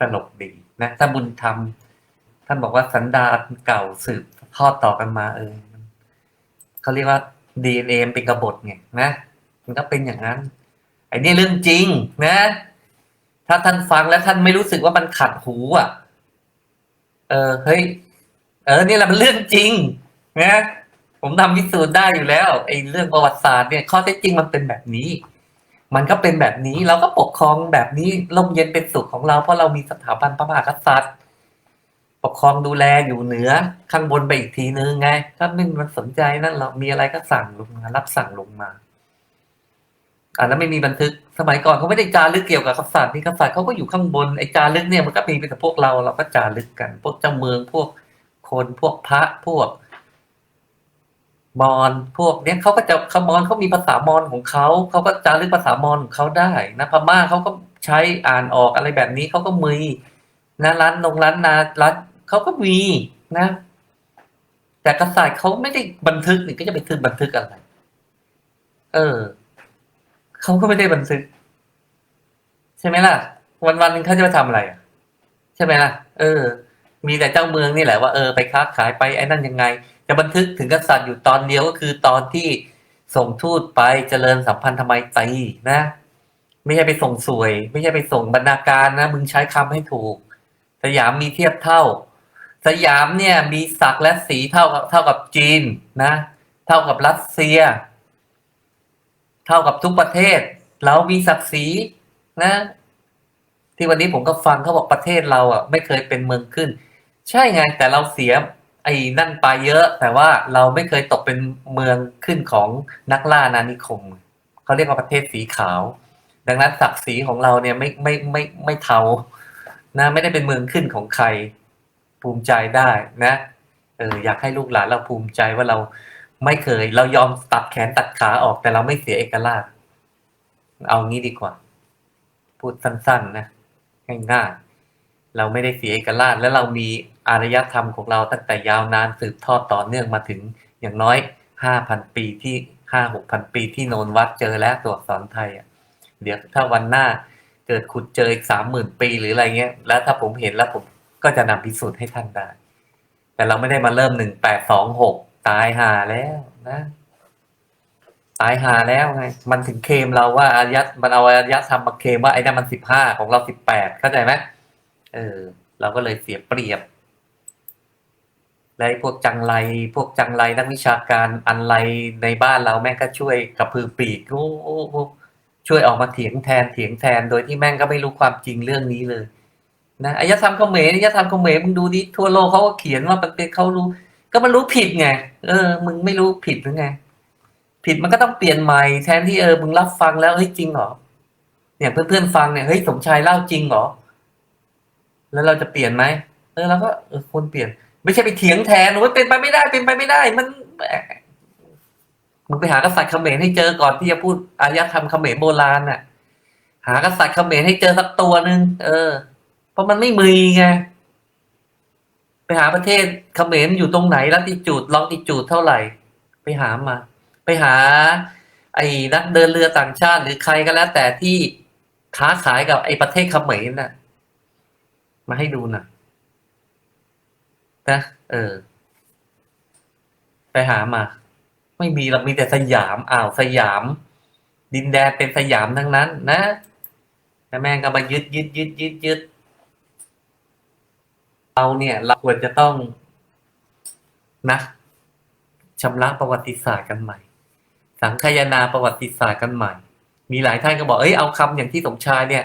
ตลกดีนะถ้าบุญธรรมท่านบอกว่าสันดานเก่าสืบทอดต่อกันมาเออเขาเรียกว่าดีเอ็นเป็นกบฏไงนะมันก็เป็นอย่างนั้นไอ้นี่เรื่องจริงนะ ถ้าท่านฟังแล้วท่านไม่รู้สึกว่ามันขัดหูอะ เออเฮ้ยเออนี่แหละมันเรื่องจริงนะผมทำพิสูจน์ได้อยู่แล้วไอ้เรื่องประวัติศาสตร์เนี่ยข้อเท็จจริงมันเป็นแบบนี้ มันก็เป็นแบบนี้เราก็ปกครองแบบนี้ร่มเย็นเป็นสุขของเราเพราะเรามีสถาบันพระมหากษัตริย์ ปกครองดูแลอยู่เหนือข้างบนไปอีกทีนึงไงถ้าไม่มันสนใจนั่นเรามีอะไรก็สั่งลงมารับสั่งลงมาอ่าแล้วไม่มีบันทึกสมัยก่อนเขาไม่ได้จารึกเกี่ยวกับกษัตริย์นี่กษัตริย์เขาก็อยู่ข้างบนไอ้จารึกเนี่ยมันก็มีเป็นแต่พวกเราเราก็จารึกกัน พวกเจ้าเมืองพวกคนพวกพระพวก มอญพวกเนี้ยเขาก็จะขามอญเขามีภาษามอญของเขาเขาก็จารึกภาษามอญของเขาได้นะพม่าเขาก็ใช้อ่านออกอะไรแบบนี้เขาก็มีนะร้านนงร้านนาร้านเขาก็มีนะ แต่กษัตริย์เขาไม่ได้บันทึกนี่ก็จะไปทึกบันทึกอะไร เออเขาก็ไม่ได้บันทึก ใช่ไหมล่ะ วันวันหนึงเขาจะไปทำอะไรใช่ไหมล่ะ เออ มีแต่เจ้าเมืองนี่แหละว่าเออไปค้าขายไปไอ้นั่นยังไง จะบันทึกถึงกษัตริย์อยู่ตอนเดียวก็คือตอนที่ส่งทูตไปเจริญสัมพันธไมตรีนะ ไม่ใช่ไปส่งสวย ไม่ใช่ไปส่งบรรณาการนะ มึงใช้คำให้ถูก สยามมีเทียบเท่า สยามเนี่ยมีศักดิ์และสีเท่ากับเท่ากับจีนนะ เท่ากับรัสเซีย เท่ากับทุกประเทศ เรามีศักดิ์ศรีนะ ที่วันนี้ผมก็ฟังเขาบอกประเทศเราอะ ไม่เคยเป็นเมืองขึ้น ใช่ไงแต่เราเสีย ไอ้นั่นไปเยอะ แต่ว่าเราไม่เคยตกเป็นเมืองขึ้นของนักล่านานิคมเขาเรียกว่าประเทศสีขาว ดังนั้นศักดิ์ศรีของเราเนี่ยไม่ไม่ไม่ไม่เทานะไม่ได้เป็นเมืองขึ้นของใครภูมิใจได้นะเอออยากให้ลูกหลานเราภูมิใจว่าเราไม่เคย เรายอมตัดแขนตัดขาออกแต่เราไม่เสียเอกราช เอางี้ดีกว่า พูดสั้นๆนะง่ายๆ เราไม่ได้เสียเอกราชและเรามีอารยธรรมของเราตั้งแต่ยาวนานสืบทอดต่อเนื่องมาถึงอย่างน้อยห้าพันปีที่ห้าหกพันปีที่โนนวัดเจอแล้วตัวสอักษรไทยอะเดี๋ยวถ้าวันหน้าเกิดขุดเจออีกสามหมื่นปีหรืออะไรเงี้ย แล้วถ้าผมเห็นแล้วผมก็จะนำพิสูจน์ให้ท่านได้ แต่เราไม่ได้มาเริ่มหนึ่งแปดสองหกตายหาแล้วนะตายหาแล้วไง มันถึงเคมเราว่าอารยะมันเอาอารยธรรมมาเคมว่าไอ้นั่นมันสิบห้าของเราสิบแปดเข้าใจไหม เออ เราก็เลยเสียเปรียบ และพวกจังไร พวกจังไรนักวิชาการอันไรในบ้านเราแม่งก็ช่วยกระพือปีกโอ้โอ้ช่วยออกมาเถียงแทนเถียงแทนโดยที่แม่งก็ไม่รู้ความจริงเรื่องนี้เลย นะอายธรรมเขมรอายธรรมเขมรมึงดูดิทั่วโลกเขาก็เขียนว่ามันเป็นเขารู้ ก็มันรู้ผิดไงเออ มึงไม่รู้ผิดหรือไงผิดมันก็ต้องเปลี่ยนใหม่แทนที่เออมึงรับฟังแล้วเฮ้ยจริงเหรอเนี่ยเพื่อนๆฟังเนี่ยเฮ้ยสมชายเล่าจริงเหรอ แล้วเราจะเปลี่ยนไหมเออเราก็เออควรเปลี่ยน ไม่ใช่ไปเถียงแทนว่าเป็นไปไม่ได้เป็นไปไม่ได้ มันมมึงไปหากษัตริย์เขมรให้เจอก่อนที่จะพูดอารยธรรมเขมรโบราณน่ะ หากษัตริย์เขมรให้เจอสักตัวหนึ่งเออ เพราะมันไม่มีไงไปหาประเทศเขมรอยู่ตรงไหนลัติจูดลองติจูดเท่าไหร่ ไปหามา ไปหา ไอ้นักเดินเรือต่างชาติหรือใครก็แล้ว แต่ที่ค้าขายกับไอ้ประเทศเขมรน่ะ มาให้ดูหน่ะนะเออ ไปหามา ไม่มีหรอกมีแต่สยามอ่าวสยาม ดินแดนเป็นสยามทั้งนั้น นะแต่แม่งก็มายึดยึดยึดยึดยึดเราเนี่ย เราควรจะต้องนะชำระประวัติศาสตร์กันใหม่ สังคายนาประวัติศาสตร์กันใหม่ มีหลายท่านก็บอกเอ้ยเอาคำอย่างที่สมชายเนี่ย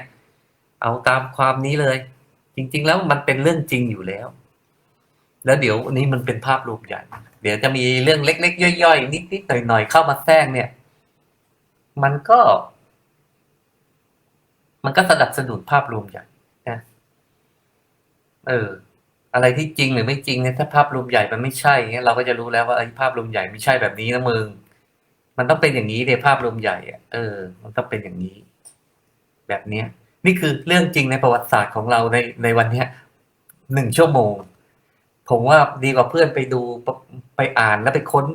เอาตามความนี้เลย จริง ๆ แล้วมันเป็นเรื่องจริงอยู่แล้ว แล้วเดี๋ยวอันนี้มันเป็นภาพรวมใหญ่ เดี๋ยวจะมีเรื่องเล็ก ๆ ย่อยๆนิดๆหน่อยๆเข้ามาแทรกเนี่ย มันก็ มันก็สนับสนุนภาพรวมใหญ่นะเออ อะไรที่จริงหรือไม่จริงเนี่ยถ้าภาพรวมใหญ่มันไม่ใช่เงี้ยเราก็จะรู้แล้วว่าไอ้ภาพรวมใหญ่ไม่ใช่แบบนี้นะมึงมันต้องเป็นอย่างนี้ในภาพรวมใหญ่อะเออ มันต้องเป็นอย่างนี้ แบบเนี้ย นี่คือเรื่องจริงในประวัติศาสตร์ของเราในในวันเนี้ยหนึ่งชั่วโมง ผมว่าดีกว่าเพื่อนไปดูไปอ่านแล้วไปค้น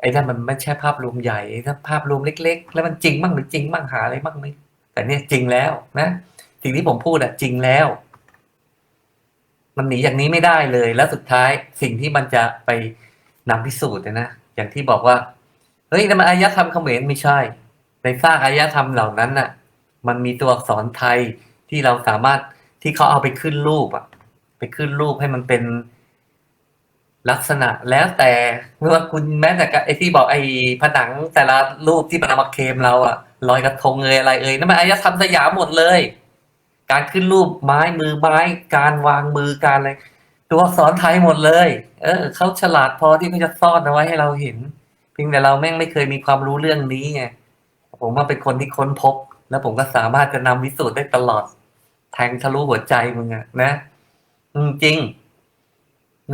ไอ้นั่นมันไม่ใช่ภาพรวมใหญ่ถ้าภาพรวมเล็ก ๆ แล้วมันจริงมั่งหรือจริงมั่งหาอะไรมั่งไหมแต่เนี่ยจริงแล้วนะสิ่งที่ผมพูดอะจริงแล้ว มันหนีอย่างนี้ไม่ได้เลย แล้วสุดท้ายสิ่งที่มันจะไปนำพิสูจน์เนี่ยนะอย่างที่บอกว่าเฮ้ยนั่นมันอารยธรรมเขมรไม่ใช่ ในซากอารยธรรมเหล่านั้นน่ะ มันมีตัวอักษรไทยที่เราสามารถที่เขาเอาไปขึ้นรูปอะไปขึ้นรูปให้มันเป็นลักษณะแล้วแต่ไม่ว่าคุณแม้แต่ไอ้ที่บอกไอ้ผนังแต่ละรูปที่มันเอามาเคมเราอะลอยกระทงเอยอะไรเอยนั่นมันอารยธรรมสยามหมดเลย การขึ้นรูปไม้มือไม้ การวางมือการอะไรตัวอักษรไทยหมดเลย เออเขาฉลาดพอที่เขาจะซ่อนเอาไว้ให้เราเห็นเพียงแต่เราแม่งไม่เคยมีความรู้เรื่องนี้ไงผมว่าเป็นคนที่ค้นพบ แล้วผมก็สามารถจะนำวิสูจน์ได้ตลอด แทงทะลุหัวใจมึงอะนะจริง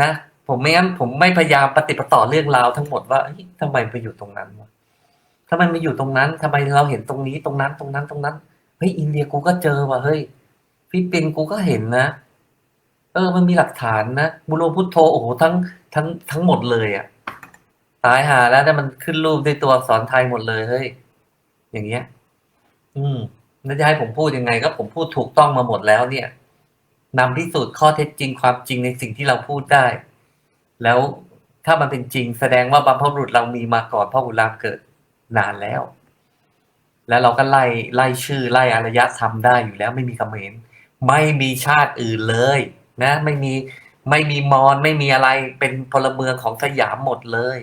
นะผมไม่งั้นผมไม่พยายามปฏิปต่อเรื่องราวทั้งหมดว่าเฮ้ยทำไมไปอยู่ตรงนั้นวะทำไมมาอยู่ตรงนั้นทำไมเราเห็นตรงนี้ตรงนั้น ตรงนั้นตรงนั้นเฮ้ยอินเดียกูก็เจอว่ะเฮ้ยฟิลิปปินส์กูก็เห็นนะเออ มันมีหลักฐานนะบุโรพุทโธโอ้โหทั้งทั้งทั้งหมดเลยอะตายหาแล้วเนี่มันขึ้นรูปด้วยตัวอักษรไทยหมดเลยเฮ้ยอย่างเงี้ย อืมแล้วจะให้ผมพูดยังไงก็ผมพูดถูกต้องมาหมดแล้วเนี่ยนำพิสูจน์ข้อเท็จจริงความจริงในสิ่งที่เราพูดได้ แล้วถ้ามันเป็นจริง แสดงว่าบรรพบุรุษเรามีมาก่อนพ่อบุรามเกิดนานแล้ว แล้วเราก็ไล่ไล่ชื่อไล่อารยธรรมได้อยู่แล้วไม่มีคำเมนไม่มีชาติอื่นเลย นะ ไม่มีไม่มีมอญไม่มีอะไรเป็นพลเมืองของสยามหมดเลย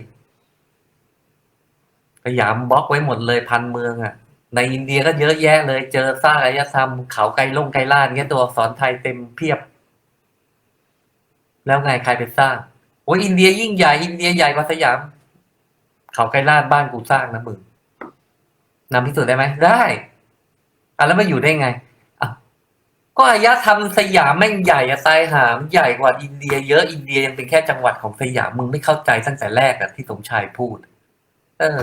สยามบล็อกไว้หมดเลยพันเมืองอะ่ะ ในอินเดียก็เยอะแยะเลย เจอสร้างอารยธรรมเขาไกลลงไกลลาดเงี้ยตัวอักษรไทยเต็มเพียบ แล้วไงใครไปสร้างโอ้ยอินเดียยิ่งใหญ่อินเดียใหญ่กว่าสยาม เขาไกลลาดบ้านกูสร้างนะมึงนำพิสูจน์ได้ไหมได้อะแล้วมาอยู่ได้ไงอะก็อารยธรรมสยามแม่งใหญ่อะตายหามใหญ่กว่าอินเดีย เยอะอินเดียยังเป็นแค่จังหวัดของสยามมึงไม่เข้าใจตั้งแต่แรกอะที่สมชายพูด เออ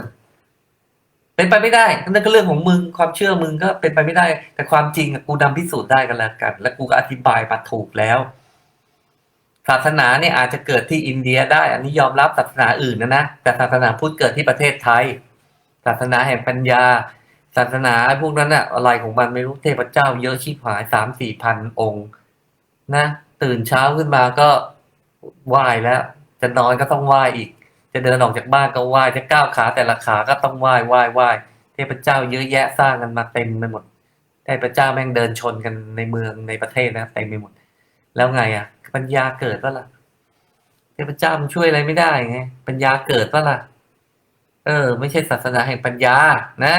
เป็นไปไม่ได้นั่นก็เรื่องของมึงความเชื่อมึงก็เป็นไปไม่ได้ แต่ความจริงกูนำพิสูจน์ได้กันแล้วกัน และกูก็อธิบายมาถูกแล้ว ศาสนาเนี่ยอาจจะเกิดที่อินเดียได้ อันนี้ยอมรับศาสนาอื่นนะนะแต่ศาสนาพุทธเกิดที่ประเทศไทย ศาสนาแห่งปัญญา ศาสนาพวกนั้นอะอะไรของมันไม่รู้เทพเจ้า เยอะชิบหายสามสี่พันองค์นะตื่นเช้าขึ้นมาก็ไหว้แล้ว จะนอนก็ต้องไหว้อีก จะเดินออกจากบ้านก็ไหว้จะก้าวขาแต่ละขาก็ต้องไหว้ไหว้ไหว้เทพเจ้าเยอะแยะสร้างกันมาเต็มไปหมดเทพเจ้าแม่งเดินชนกันในเมืองในประเทศนะเต็มไปหมด แล้วไงอะ ปัญญาเกิดปะล่ะเทพเจ้ามันช่วยอะไรไม่ได้ไงปัญญาเกิดปะล่ะ เออ ไม่ใช่ศาสนาแห่งปัญญานะ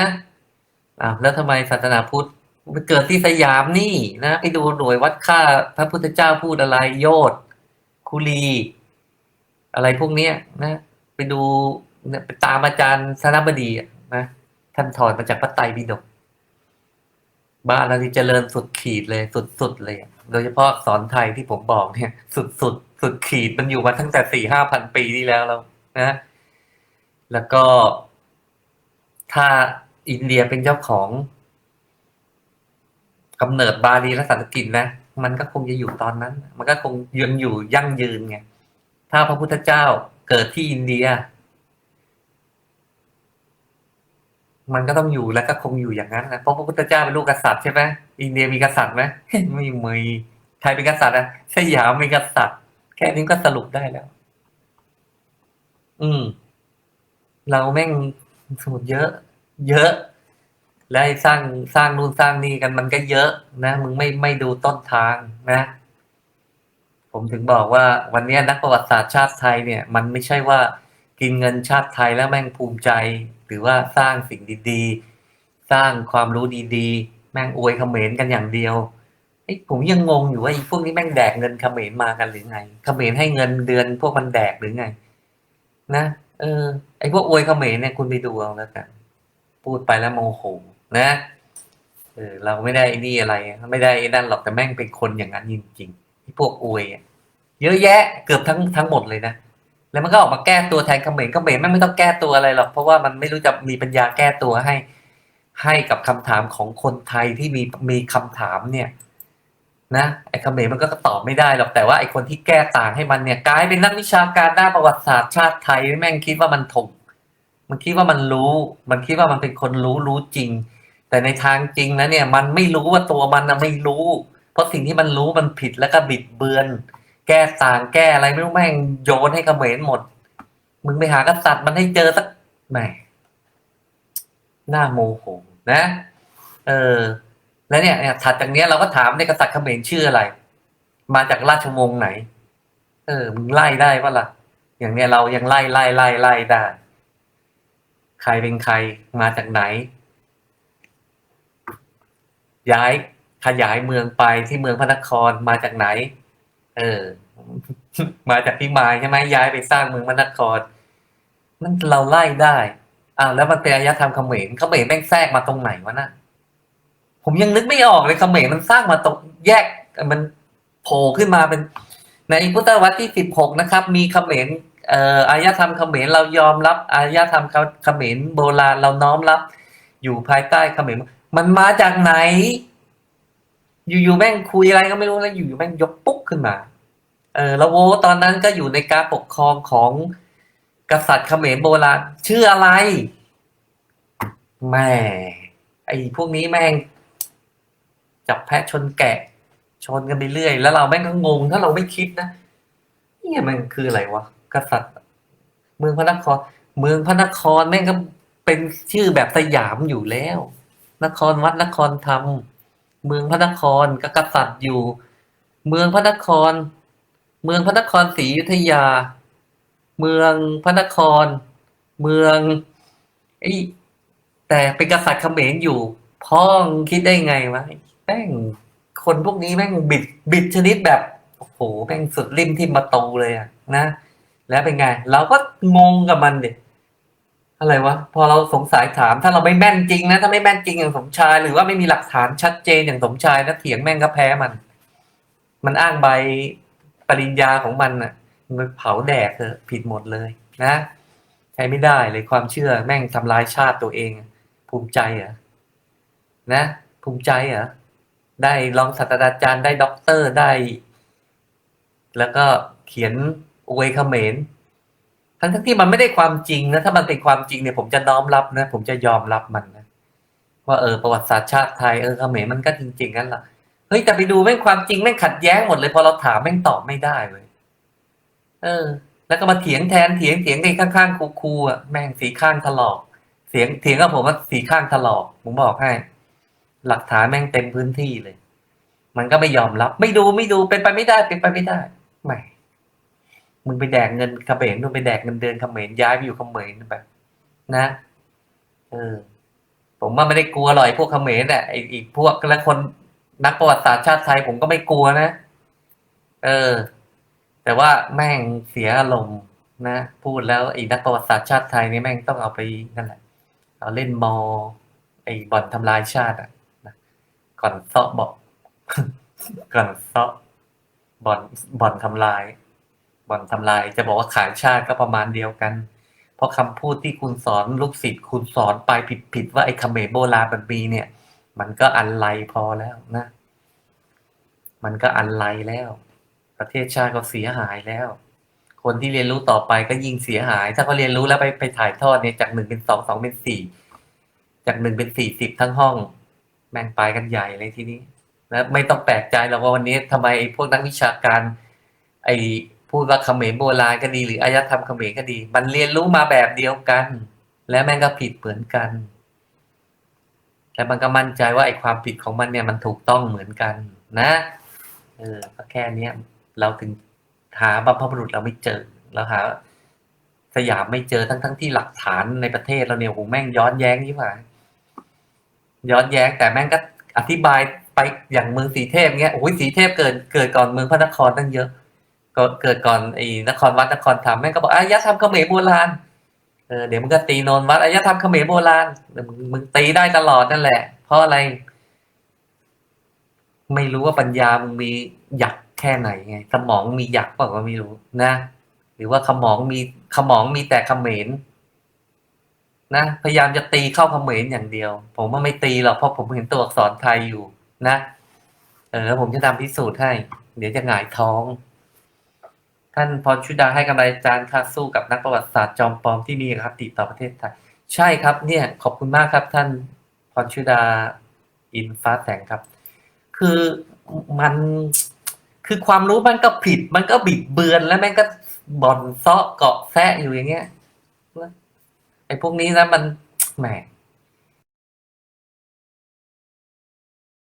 อ้าวแล้วทำไมศาสนาพุทธไปเกิดที่สยามนี่นะไปดูหน่วยวัดค่าพระพุทธเจ้าพูดอะไรโยธคุลี อะไรพวกเนี้ยนะ ดูไปตามอาจารย์สนบดีนะท่านถอดมาจากพระไตรปิฎกบ้านเราที่เจริญสุดขีดเลยสุดๆเลย โดยเฉพาะสอนไทยที่ผมบอกเนี่ย สุดสุดสุดขีดมันอยู่มาตั้งแต่สี่ห้าพันปีที่แล้วแล้วนะ แล้วก็ ถ้าอินเดียเป็นเจ้าของกำเนิดบาลีและสันสกฤตนะมันก็คงจะอยู่ตอนนั้น มันก็คงยังอยู่ยั่งยืนไงถ้าพระพุทธเจ้า เกิดที่อินเดีย มันก็ต้องอยู่แล้วก็คงอยู่อย่างนั้นนะเพราะพระพุทธเจ้าเป็นลูกกษัตริย์ใช่ไหมอินเดียมีกษัตริย์ไหมไม่มีใครเป็นกษัตริย์อะสยามเป็นกษัตริย์ แค่นี้ก็สรุปได้แล้ว อืม เราแม่งสมุดเยอะ เยอะและไอ้สร้างสร้างนู่นสร้างนี่กันมันก็เยอะนะ มึงไม่ไม่ดูต้นทางนะ ผมถึงบอกว่าวันนี้นักประวัติศาสตร์ชาติไทยเนี่ย มันไม่ใช่ว่ากินเงินชาติไทยแล้วแม่งภูมิใจ หรือว่าสร้างสิ่งดีๆ สร้างความรู้ดีๆ แม่งอวยเขมรกันอย่างเดียวไอ้ผมยังงงอยู่ว่าไอ้พวกนี้แม่งแดกเงินเขมรมากันหรือไงเขมรให้เงินเดือนพวกมันแดกหรือไง นะเออไอ้พวกอวยเขมรเนี่ยคุณไปดูเอาแล้วกันพูดไปแล้วโมโหนะเออเราไม่ได้นี่อะไร ไม่ได้นั่นหรอกแต่แม่งเป็นคนอย่างนั้นจริงๆ พวกอวยเยอะแยะเกือบทั้งทั้งหมดเลยนะแล้วมันก็ออกมาแก้ตัวแทนเขมรเขมรแม่งไม่ต้องแก้ตัวอะไรหรอกเพราะว่ามันไม่รู้จะมีปัญญาแก้ตัวให้ ให้กับคำถามของคนไทยที่มีมีคำถามเนี่ย นะไอ้เขมรมันก็ตอบไม่ได้หรอกแต่ว่าไอ้คนที่แก้ต่างให้มันเนี่ยกลายเป็นนักวิชาการด้านประวัติศาสตร์ชาติไทยแม่งคิดว่ามันถูกมันคิดว่ามันรู้ มันคิดว่ามันเป็นคนรู้รู้จริง แต่ในทางจริงนะเนี่ย มันไม่รู้ว่าตัวมันนะไม่รู้ เพราะสิ่งที่มันรู้มันผิดแล้วก็บิดเบือน แก้ต่างแก้อะไรไม่รู้แม่งโยนให้เขมรหมด มึงไปหากษัตริย์มันให้เจอสักแหมหน้าโมโหนะ เออ แล้วเนี่ยเนี่ยถัดจากเนี้ยเราก็ถามในกษัตริย์เขมรชื่ออะไร มาจากราชวงศ์ไหน เออมึงไล่ได้ปะล่ะ อย่างเนี้ยเรายังไล่ไล่ไล่ไล่ได้ ใครเป็นใครมาจากไหน ย้าย ขยายเมืองไปที่เมืองพระนครมาจากไหน เออ มาจากพิมายใช่ไหมย้ายไปสร้างเมืองพระนครนั่นเราไล่ได้อ้าวแล้วมันเป็นอารยธรรมเขมรเขมรแม่งแทรกมาตรงไหนวะน่ะผมยังนึกไม่ออกเลยเขมรมันสร้างมาตรงแยกมันโผล่ขึ้นมาเป็น ในพุทธวรรษที่สิบหกนะครับ มีเขมรเอ่ออารยธรรมเขมรเรายอมรับอารยธรรมเขมรโบราณเราน้อมรับ อยู่ภายใต้เขมรมันมาจากไหน อยู่ๆแม่งคุยอะไรก็ไม่รู้แล้วอยู่ๆแม่งยกปุ๊กขึ้นมา เออแล้วโวตอนนั้นก็อยู่ในการปกครองของกษัตริย์เขมรโบราณชื่ออะไรแม่ไอ้พวกนี้แม่งจับแพะชนแกะ ชนกันไปเรื่อย แล้วเราแม่งก็งงถ้าเราไม่คิดนะนี่มันคืออะไรวะกษัตริย์ เมืองพระนคร เมืองพระนครแม่งก็เป็นชื่อแบบสยามอยู่แล้ว นครวัดนครธรรม เมืองพระนครกกษัตริย์อยู่ เมืองพระนคร เมืองพระนครศรีอยุธยา เมืองพระนคร เมืองไอ้แต่เป็นกษัตริย์เขมรอยู่ พ่องคิดได้ไงวะแม่งคนพวกนี้แม่งบิดบิดชนิดแบบโอ้โหแม่งสุดริมที่มาตูเลยอะนะแล้วเป็นไง เราก็งงกับมันดิ อะไรวะพอเราสงสัยถาม ถ้าเราไม่แม่นจริงนะถ้าไม่แม่นจริงอย่างสมชาย หรือว่าไม่มีหลักฐานชัดเจนอย่างสมชายนะเถียงแม่งก็แพ้มัน มันอ้างใบปริญญาของมันน่ะ มันเผาแดกเถอะผิดหมดเลยนะใช้ไม่ได้เลยความเชื่อแม่งทำลายชาติตัวเอง ภูมิใจเหรอนะ ภูมิใจเหรอได้รองศาสตราจารย์ได้ด็อกเตอร์ได้ แล้วก็เขียนอวยเขมร ทั้งทั้งที่มันไม่ได้ความจริงนะถ้ามันเป็นความจริงเนี่ยผมจะน้อมรับนะ ผมจะยอมรับมันนะว่าเออประวัติศาสตร์ชาติไทยเออเขมรมันก็จริงๆนั่นแหละเฮ้ยแต่ไปดูแม่งความจริงแม่งขัดแย้งหมดเลยพอเราถามแม่งตอบไม่ได้เลยเออ แล้วก็มาเถียงแทนเถียงเถียงในข้างๆครูๆอะแม่งสีข้างถลอก เสียงเถียงกับผมว่าสีข้างถลอกผมบอกให้ หลักฐานแม่งเต็มพื้นที่เลย มันก็ไม่ยอมรับ ไม่ดูไม่ดูเป็นไปไม่ได้เป็นไปไม่ได้ไม่ มึงไปแดกเงินเขมรมึงไปแดกเงินเดือนเขมรย้ายไปอยู่เขมรไปนะเออผมว่าไม่ได้กลัวหรอกพวกเขมรน่ะไอ้อีกพวกและคนนักประวัติศาสตร์ชาติไทยผมก็ไม่กลัวนะ เออ แต่ว่าแม่งเสียอารมณ์นะพูดแล้วไอ้นักประวัติศาสตร์ชาติไทยนี่แม่งต้องเอาไปนั่นแหละเอาเล่นมอ ไอ้บ่อนทำลายชาติอะนะก่อนเซาะบอกก่อนเซาะบ่อนบ่อนทำลาย บ่อนทำลาย จะบอกว่าขายชาติก็ประมาณเดียวกัน เพราะคำพูดที่คุณสอนลูกศิษย์คุณสอนไปผิดๆว่าไอ้เขมรโบราณมันมีเนี่ย มันก็อันไลพอแล้วนะ มันก็อันไลแล้ว ประเทศชาติก็เสียหายแล้ว คนที่เรียนรู้ต่อไปก็ยิ่งเสียหาย ถ้าเขาเรียนรู้แล้วไปไปถ่ายทอดเนี่ยจากหนึ่งเป็นสองสองเป็นสี่จากหนึ่งเป็นสี่สิบทั้งห้อง แม่งไปกันใหญ่เลยทีนี้แล้วไม่ต้องแปลกใจหรอกว่าวันนี้ทำไมพวกนักวิชาการ ไอ พูดว่าเขมรโบราณก็ดีหรืออารยธรรมเขมรก็ดี มันเรียนรู้มาแบบเดียวกัน และแม่งก็ผิดเหมือนกัน แต่มันก็มั่นใจว่าไอ้ความผิดของมันเนี่ยมันถูกต้องเหมือนกันนะเออก็แค่เนี้ยเราถึงหาบรรพบุรุษเราไม่เจอเราหา สยามไม่เจอทั้งทั้งที่หลักฐานในประเทศเราเนี่ยโหแม่งย้อนแย้งนี่หว่าย้อนแย้งแต่แม่งก็อธิบายไปอย่างเมืองสีเทพเงี้ยโอ้ยสีเทพเกิดเกิดก่อนเมืองพระนครตั้งเยอะ ก็เกิดก่อนไอ้นครวัดนครธรรมแม่งก็บอกอารยธรรมเขมรโบราณเออเดี๋ยวมึงก็ตีโนนวัดอารยธรรมเขมรโบราณมึงมึงตีได้ตลอดนั่นแหละ เพราะอะไร ไม่รู้ว่าปัญญามึงมีหยักแค่ไหนไงสมองมีหยักเปล่าก็ไม่รู้นะ หรือว่าขมองมีขมองมีแต่เขมรนะพยายามจะตีเข้าเขมรอย่างเดียว ผมว่าไม่ตีหรอกเพราะผมเห็นตัวอักษรไทยอยู่นะเออแล้วผมจะทำพิสูจน์ให้ เดี๋ยวจะหงายท้อง ท่านพรชุดาให้กำลังใจค่ะสู้กับนักประวัติศาสตร์จอมปลอมที่มีอคติต่อประเทศไทยใช่ครับเนี่ยขอบคุณมากครับท่านพรชุดาอินฟ้าแสงครับ คือมันคือความรู้มันก็ผิด มันก็บิดเบือนแล้วแม่งก็บ่อนเซาะเกาะแซะอยู่อย่างเงี้ยไอ้พวกนี้นะมันแหม